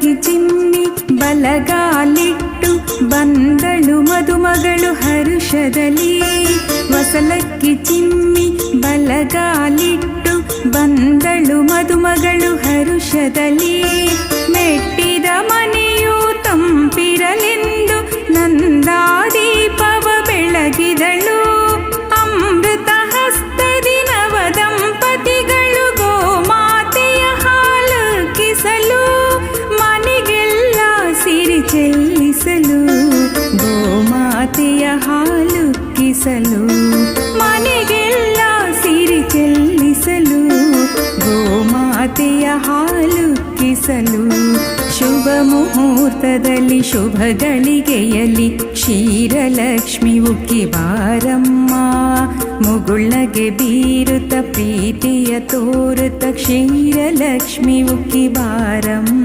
ಹೊಸಲಕ್ಕಿ ಚಿಮ್ಮಿ ಬಲಗಾಲಿಟ್ಟು ಬಂದಳು ಮದುಮಗಳು ಹರುಷದಲ್ಲಿ. ವಸಲಕ್ಕೆ ಚಿಮ್ಮಿ ಬಲಗಾಲಿಟ್ಟು ಬಂದಳು ಮದುಮಗಳು ಹರುಷದಲ್ಲಿ. ಕಿಸಲು ಮನೆಗೆಲ್ಲ ಸಿರಿ ಚೆಲ್ಲಿಸಲು ಗೋಮಾತೆಯ ಹಾಲು ಕಿಸಲು, ಶುಭ ಮುಹೂರ್ತದಲ್ಲಿ ಶುಭ ಗಳಿಗೆಯಲ್ಲಿ ಕ್ಷೀರಲಕ್ಷ್ಮಿ ಉಕ್ಕಿ ಬಾರಮ್ಮ, ಮುಗುಳ್ನಗೆ ಬೀರುತ್ತ ಪ್ರೀತಿಯ ತೋರುತ್ತ ಕ್ಷೀರಲಕ್ಷ್ಮಿ ಉಕ್ಕಿ ಬಾರಮ್ಮ.